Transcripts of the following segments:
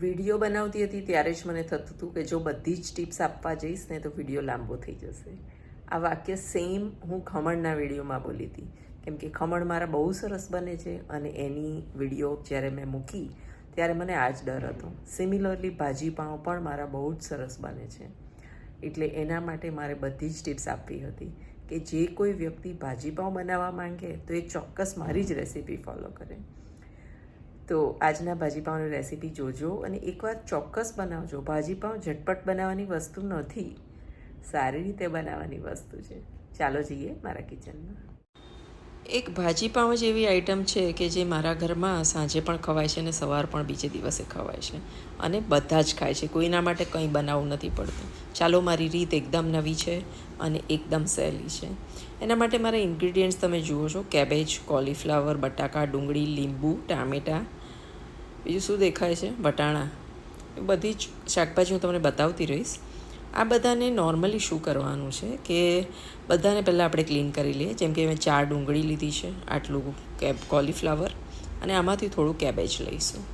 Video બનાવતી હતી ત્યારે જ મને થતું હતું કે જો બધી જ ટિપ્સ આપવા જઈશ ને તો વીડિયો લાંબો થઈ જશે. આ વાક્ય સેમ હું ખમણના વિડીયોમાં બોલી હતી. કેમ કે ખમણ મારા બહુ સરસ બને છે અને એની વીડિયો જ્યારે મેં મૂકી ત્યારે મને આ જ ડર હતો. સિમિલરલી ભાજી પાઉં પણ મારા બહુ જ સરસ બને છે. એટલે એના માટે મારે બધી જ ટિપ્સ આપવી હતી કે જે કોઈ વ્યક્તિ ભાજી પાઉં બનાવવા માંગે તો એ ચોક્કસ મારી જ રેસીપી ફોલો કરે. તો આજના ભાજીપાઉંની રેસીપી જોજો અને એકવાર ચોક્કસ બનાવજો. ભાજીપાઉં ઝટપટ બનાવવાની વસ્તુ નથી, સારી રીતે બનાવવાની વસ્તુ છે. ચાલો જઈએ મારા કિચનમાં. એક ભાજીપાઉં જ એવી આઈટમ છે કે જે મારા ઘરમાં સાંજે પણ ખવાય છે અને સવાર પણ બીજે દિવસે ખવાય છે અને બધા જ ખાય છે. કોઈના માટે કંઈ બનાવવું નથી પડતું. ચાલો, મારી રીત એકદમ નવી છે અને એકદમ સહેલી છે. એના માટે મારા ઇન્ગ્રીડિયન્ટ્સ તમે જુઓ છો. કેબેજ કોલીફ્લાવર બટાકા, ડુંગળી, લીંબુ, ટામેટાં બીજું શું દેખાય છે? વટાણા. બધી જ શાકભાજી હું તમને બતાવતી રહીશ. આ બધાને નોર્મલી શું કરવાનું છે કે બધાને પહેલાં આપણે ક્લીન કરી લઈએ. જેમ કે મેં ચાર ડુંગળી લીધી છે, આટલું કેબ કોલીફ્લાવર અને આમાંથી થોડું કેબેજ લઈશું.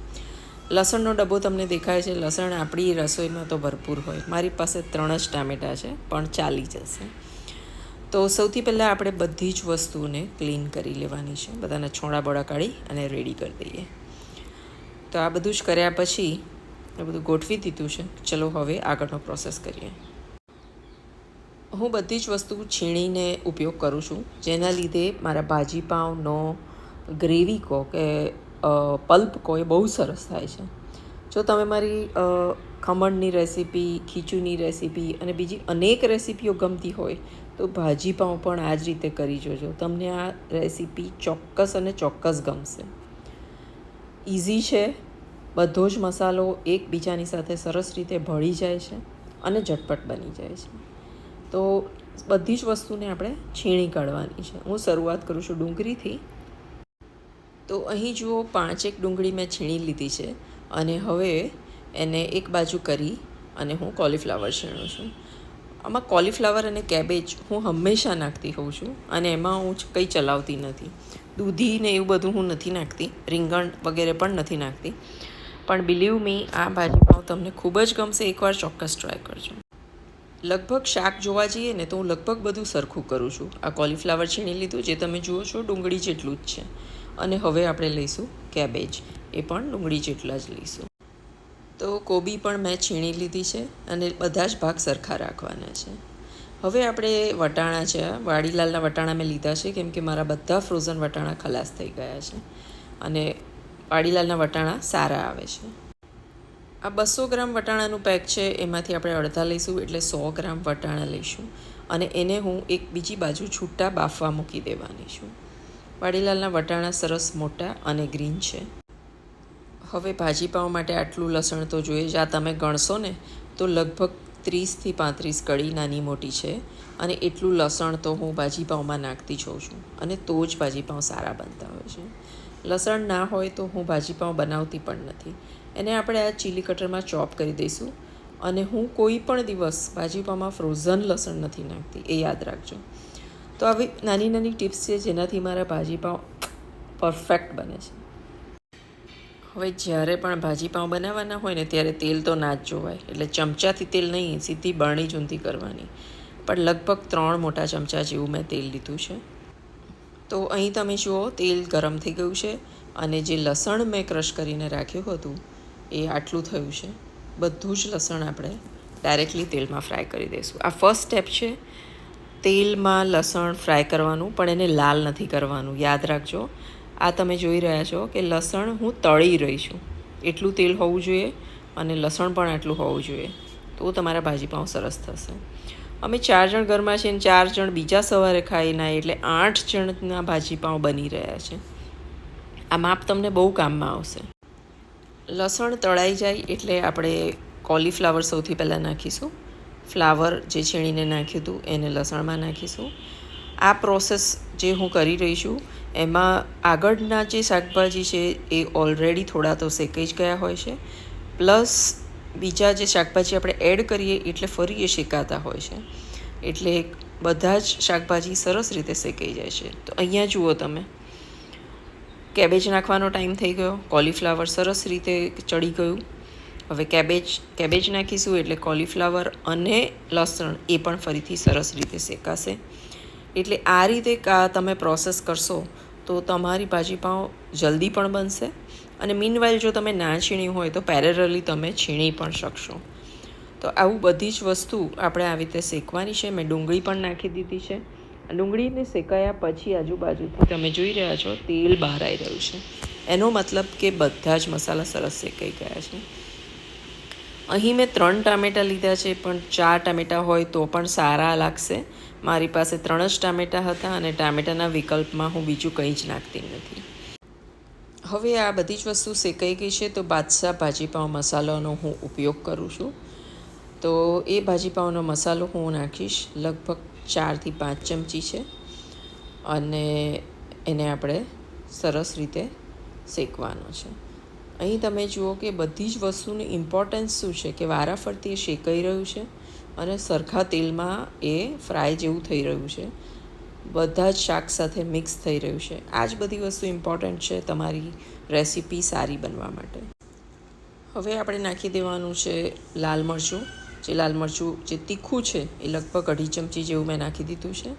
લસણનો ડબ્બો તમને દેખાય છે. લસણ આપણી રસોઈમાં તો ભરપૂર હોય. મારી પાસે ત્રણ જ ટામેટાં છે, પણ ચાલી જશે. તો સૌથી પહેલાં આપણે બધી જ વસ્તુને ક્લીન કરી લેવાની છે. બધાના છોડા બોડા કાઢી અને રેડી કરી દઈએ. તો આ બધું જ કર્યા પછી આ બધું ગોઠવી દીધું છે. ચલો હવે આગળનો પ્રોસેસ કરીએ. હું બધી જ વસ્તુ છીણીને ઉપયોગ કરું છું. જેના લીધે મારા ભાજી પાઉંનો ગ્રેવી કહો કે પલ્પ કહો એ બહુ સરસ થાય છે. જો તમે મારી ખમણની રેસીપી, ખીચુની રેસીપી અને બીજી અનેક રેસીપીઓ ગમતી હોય, તો ભાજી પાઉં પણ આ જ રીતે કરી જોજો. તમને આ રેસીપી ચોક્કસ અને ચોક્કસ ગમશે. ઇઝી છે. બધો જ મસાલો એકબીજાની સાથે સરસ રીતે ભળી જાય છે અને ઝટપટ બની જાય છે. તો બધી જ વસ્તુને આપણે છીણી કાઢવાની છે. હું શરૂઆત કરું છું ડુંગળીથી. તો અહીં જુઓ, પાંચેક ડુંગળી મેં છીણી લીધી છે અને હવે એને એક બાજુ કરી અને હું કોલીફ્લાવર છીણું છું. આમાં કોલીફ્લાવર અને કેબેજ હું હંમેશા નાખતી હોઉં છું અને એમાં હું કંઈ ચલાવતી નથી. દૂધી ને એવું બધું હું નથી નાખતી, રીંગણ વગેરે પણ નથી નાખતી. પણ બિલીવ મી આ ભાજીમાં તમને ખૂબ જ ગમશે, એકવાર ચોક્કસ ટ્રાય કરજો. લગભગ શાક જોવા જઈએ ને તો હું લગભગ બધું સરખું કરું છું. આ કોલીફ્લાવર છીણી લીધું, જે તમે જુઓ છો, ડુંગળી જેટલું જ છે. અને હવે આપણે લઈશું કેબેજ એ પણ ડુંગળી જેટલા જ લઈશું. તો કોબી પણ મેં છીણી લીધી છે અને બધા જ ભાગ સરખા રાખવાના છે. હવે આપણે વટાણા છે. વાડીલાલના વટાણા મેં લીધા છે. કેમ કે મારા બધા ફ્રોઝન વટાણા ખલાસ થઈ ગયા છે. અને વાડીલાલના વટાણા સારા આવે છે. આ બસો ગ્રામ વટાણાનું પેક છે. એમાંથી આપણે અડધા લઈશું એટલે સો ગ્રામ વટાણા લઈશું. અને એને હું એક બીજી બાજુ છૂટા બાફવા મૂકી દેવાની છું. વાડીલાલના વટાણા સરસ મોટા અને ગ્રીન છે. હવે ભાજીપાઉં માટે આટલું લસણ તો જોઈએ જ. આ તમે ગણશો ને, તો લગભગ ત્રીસથી પાંત્રીસ કળી નાની મોટી છે અને એટલું લસણ તો હું ભાજીપાઉંમાં નાખતી જોઉં છું અને તો જ ભાજીપાઉં સારા બનતા હોય છે. લસણ ના હોય તો હું ભાજીપાઉં બનાવતી પણ નથી. એને આપણે આ ચીલી કટરમાં ચોપ કરી દઈશું અને હું કોઈ પણ દિવસ ભાજીપામાં ફ્રોઝન લસણ નથી નાખતી, એ યાદ રાખજો. તો આવી નાની નાની ટિપ્સ છે જેનાથી મારા ભાજીપાઉં પરફેક્ટ બને છે. હવે જ્યારે પણ ભાજીપાઉં બનાવવાના હોય ને ત્યારે તેલ તો ના જ જોવાય. એટલે ચમચાથી તેલ નહીં, સીધી બરણી ચૂંધી કરવાની. પણ લગભગ ત્રણ મોટા ચમચા જેવું મેં તેલ લીધું છે. તો અહીં તમે જુઓ, તેલ ગરમ થઈ ગયું છે અને જે લસણ મેં ક્રશ કરીને રાખ્યું હતું, એ આટલું થયું છે. બધું જ લસણ આપણે ડાયરેક્ટલી તેલમાં ફ્રાય કરી દઈશું. આ ફર્સ્ટ સ્ટેપ છે, તેલમાં લસણ ફ્રાય કરવાનું, પણ એને લાલ નથી કરવાનું. યાદ રાખજો આ તમે જોઈ રહ્યા છો કે લસણ હું તળી રહી છું. એટલું તેલ હોવું જોઈએ અને લસણ પણ આટલું હોવું જોઈએ. તો તમારા ભાજીપાઉં સરસ થશે. અમે ચાર જણ ઘરમાં છીએ અને ચાર જણ બીજા સવારે ખાઈના એટલે આઠ જણના ભાજીપાઉં બની રહ્યા છે. આ માપ તમને બહુ કામમાં આવશે. લસણ તળાઈ જાય એટલે આપણે કોલીફ્લાવર સૌથી પહેલાં નાખીશું. ફ્લાવર જે છીણીને નાખ્યું હતું એને લસણમાં નાખીશું. આ પ્રોસેસ જે હું કરી રહી છું એમાં આગળના જે શાકભાજી છે એ ઓલરેડી થોડા તો શેકાઈ જ ગયા હોય છે. પ્લસ બીજા જે શાકભાજી આપણે એડ કરીએ એટલે ફરી એ શેકાતા હોય છે. એટલે બધા જ શાકભાજી સરસ રીતે શેકાઈ જાય છે. તો અહીંયા જુઓ તમે. કેબેજ નાખવાનો ટાઈમ થઈ ગયો. કોલીફ્લાવર સરસ રીતે ચડી ગયું. હવે કેબેજ કેબેજ નાખીશું એટલે કોલીફ્લાવર અને લસણ એ પણ ફરીથી સરસ રીતે શેકાશે. એટલે આ રીતે કા તમે પ્રોસેસ કરશો તો તમારી ભાજી પાઉં જલ્દી પણ બનશે. અને મીનવાઇલ જો તમે ના છીણી હોય તો પેરેરલી તમે છીણી પણ શકશો. તો આવું બધી જ વસ્તુ આપણે આવી રીતે શેકવાની છે. મેં ડુંગળી પણ નાખી દીધી છે. ડુંગળીને શેકાયા પછી આજુબાજુથી તમે જોઈ રહ્યા છો, તેલ બહાર આવી રહ્યું છે. એનો મતલબ કે બધા જ મસાલા સરસ શેકાઈ ગયા છે. અહીં મેં ત્રણ ટામેટાં લીધા છે, પણ ચાર ટામેટાં હોય તો પણ સારા લાગશે. મારી પાસે ત્રણ જ ટામેટાં હતા અને ટામેટાના વિકલ્પમાં હું બીજું કંઈ જ નાખતી નથી. હવે આ બધી જ વસ્તુ શેકાઈ ગઈ છે, તો બાદશાહ ભાજીપાવ મસાલાનો હું ઉપયોગ કરું છું. તો એ ભાજીપાવનો મસાલો હું નાખીશ, લગભગ ચારથી પાંચ ચમચી છે. અને એને આપણે સરસ રીતે શેકવાનો છે. અહીં તમે જુઓ કે બધી જ વસ્તુની ઇમ્પોર્ટન્સ શું છે કે વારાફરતી એ શેકાઈ રહ્યું છે અને સરખા તેલમાં એ ફ્રાય જેવું થઈ રહ્યું છે. બધા જ શાક સાથે મિક્સ થઈ રહ્યું છે. આ જ બધી વસ્તુ ઇમ્પોર્ટન્ટ છે તમારી રેસીપી સારી બનવા માટે. હવે આપણે નાખી દેવાનું છે લાલ મરચું. જે લાલ મરચું જે તીખું છે એ લગભગ અઢી ચમચી જેવું મેં નાખી દીધું છે.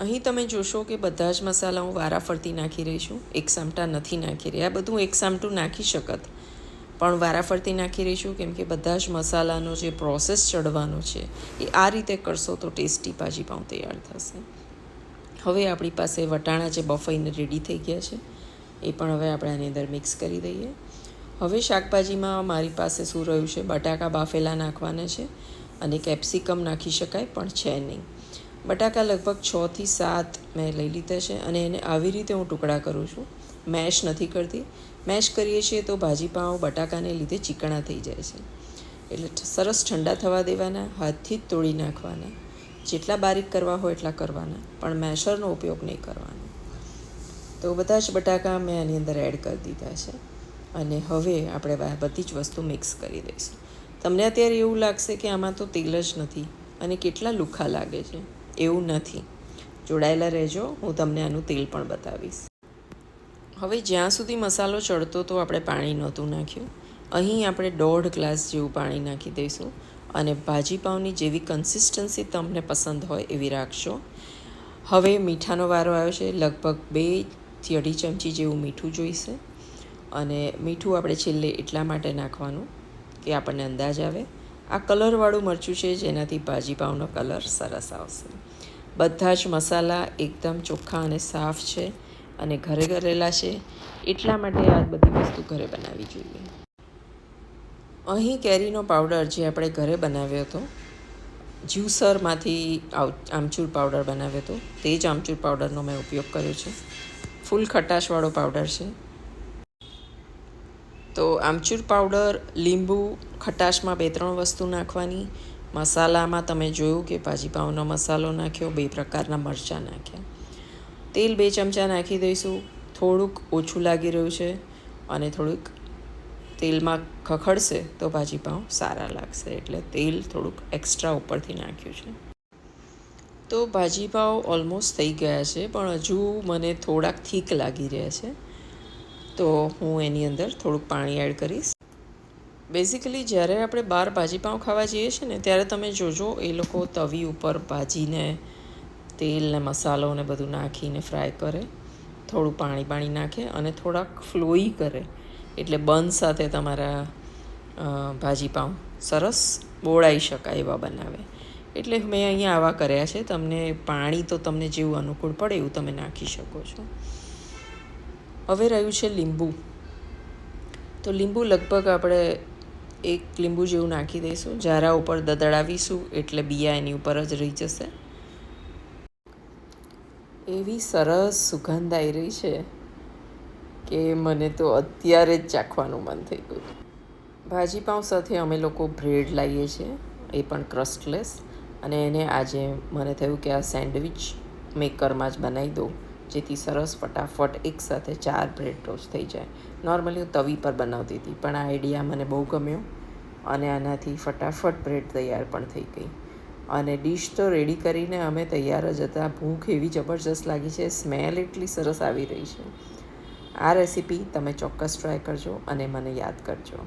અહીં તમે જોશો કે બધા જ મસાલા હું વારાફરતી નાખી રહી છું. એક સામટા નથી નાખી રહી આ બધું એક સામટું નાખી શકત. પણ વારાફરતી નાખી રહી છું કેમ કે બધા જ મસાલાનો જે પ્રોસેસ ચડવાનો છે, એ આ રીતે કરશો તો ટેસ્ટી ભાજી પાઉં તૈયાર થશે. હવે આપણી પાસે વટાણા જે બફાઈને રેડી થઈ ગયા છે, એ પણ હવે આપણે આની અંદર મિક્સ કરી દઈએ. હવે શાકભાજીમાં મારી પાસે શું રહ્યું છે? બટાકા બાફેલા નાખવાના છે અને કેપ્સિકમ નાખી શકાય, પણ છે નહીં. બટાકા લગભગ છથી સાત મેં લઈ લીધા છે અને એને આવી રીતે હું ટુકડા કરું છું. મેશ નથી કરતી. મેશ કરીએ છીએ તો ભાજી બટાકાને લીધે ચીકણા થઈ જાય છે. એટલે સરસ ઠંડા થવા દેવાના, હાથથી જ તોડી નાખવાના. જેટલા બારીક કરવા હોય એટલા કરવાના, પણ મેશરનો ઉપયોગ નહીં કરવાનો. તો બધા જ બટાકા મેં આની અંદર એડ કરી દીધા છે અને હવે આપણે બધી જ વસ્તુ મિક્સ કરી દઈશું. તમને અત્યારે એવું લાગશે કે આમાં તો તેલ જ નથી અને કેટલા લુખા લાગે છે. એવું નથી. જોડાયેલા રહેજો, હું તમને આનું તેલ પણ બતાવીશ. હવે જ્યાં સુધી મસાલો ચડતો તો આપણે પાણી નહોતું નાખ્યું. અહીં આપણે દોઢ ગ્લાસ જેવું પાણી નાખી દઈશું અને ભાજી પાઉંની જેવી કન્સિસ્ટન્સી તમને પસંદ હોય એવી રાખશો. હવે મીઠાનો વારો આવ્યો છે, લગભગ બેથી અઢી ચમચી જેવું મીઠું જોઈશે. અને મીઠું આપણે છેલ્લે એટલા માટે નાખવાનું કે આપણને અંદાજ આવે. આ કલરવાળું મરચું છે, જેનાથી ભાજી પાઉંનો કલર સરસ આવશે. બધા જ મસાલા એકદમ ચોખ્ખા અને સાફ છે અને ઘરે કરેલા છે. એટલા માટે આ બધી વસ્તુ ઘરે બનાવવી જોઈએ. અહીં કેરીનો પાવડર જે આપણે ઘરે બનાવ્યો હતો, જ્યુસરમાંથી આમચૂર પાવડર બનાવ્યો હતો, તે જ આમચૂર પાવડરનો મેં ઉપયોગ કર્યો છે. ફૂલ ખટાશવાળો પાવડર છે. તો આમચૂર પાવડર લીંબુ, ખટાશમાં બે ત્રણ વસ્તુ નાખવાની મસાલામાં તમે જોયું કે ભાજીપાવનો મસાલો નાખ્યો, બે પ્રકારના મરચાં નાખ્યા. તેલ બે ચમચા નાખી દઈશું. થોડુંક ઓછું લાગી રહ્યું છે અને થોડુંક તેલમાં ખખડશે તો ભાજીપાઉં સારા લાગશે. એટલે તેલ થોડુંક એક્સ્ટ્રા ઉપરથી નાખ્યું છે. તો ભાજીપાવ ઓલમોસ્ટ થઈ ગયા છે, પણ હજુ મને થોડાક થીક લાગી રહ્યા છે. તો હું એની અંદર થોડુંક પાણી એડ કરીશ. બેઝિકલી જ્યારે આપણે બહાર ભાજીપાઉં ખાવા જઈએ છીએ ને, ત્યારે તમે જોજો, એ લોકો તવી ઉપર ભાજીને તેલ ને મસાલો ને બધું નાખીને ફ્રાય કરે. થોડું પાણી પાણી નાખે અને થોડાક ફ્લોઈ કરે. એટલે બન સાથે તમારા ભાજીપાઉં સરસ બોળાઈ શકાય એવા બનાવે. એટલે મેં અહીંયા આવા કર્યા છે. તમને પાણી તો તમને જેવું અનુકૂળ પડે એવું તમે નાખી શકો છો. હવે રહ્યું છે લીંબુ. તો લીંબુ લગભગ આપણે એક લીંબુ જેવું નાખી દઈશું. જારા ઉપર દદડાવીશું એટલે બિયા એની ઉપર જ રહી જશે. એવી સરસ સુગંધ આવી રહી છે કે મને તો અત્યારે જ ચાખવાનું મન થઈ ગયું. ભાજીપાઉં સાથે અમે લોકો બ્રેડ લાવીએ છીએ, એ પણ ક્રસ્ટલેસ. અને એને આજે મને થયું કે આ સેન્ડવિચ મેકરમાં જ બનાવી દઉં. જેથી સરસ ફટાફટ એકસાથે ચાર બ્રેડ ટોસ્ટ થઈ જાય. નોર્મલી હું તવી પર બનાવતી હતી, પણ આ આઈડિયા મને બહુ ગમ્યો અને આનાથી ફટાફટ બ્રેડ તૈયાર પણ થઈ ગઈ. અને ડીશ તો રેડી કરીને અમે તૈયાર જ હતા. ભૂખ એવી જબરજસ્ત લાગી છે, સ્મેલ એટલી સરસ આવી રહી છે. આ રેસીપી તમે ચોક્કસ ટ્રાય કરજો અને મને યાદ કરજો.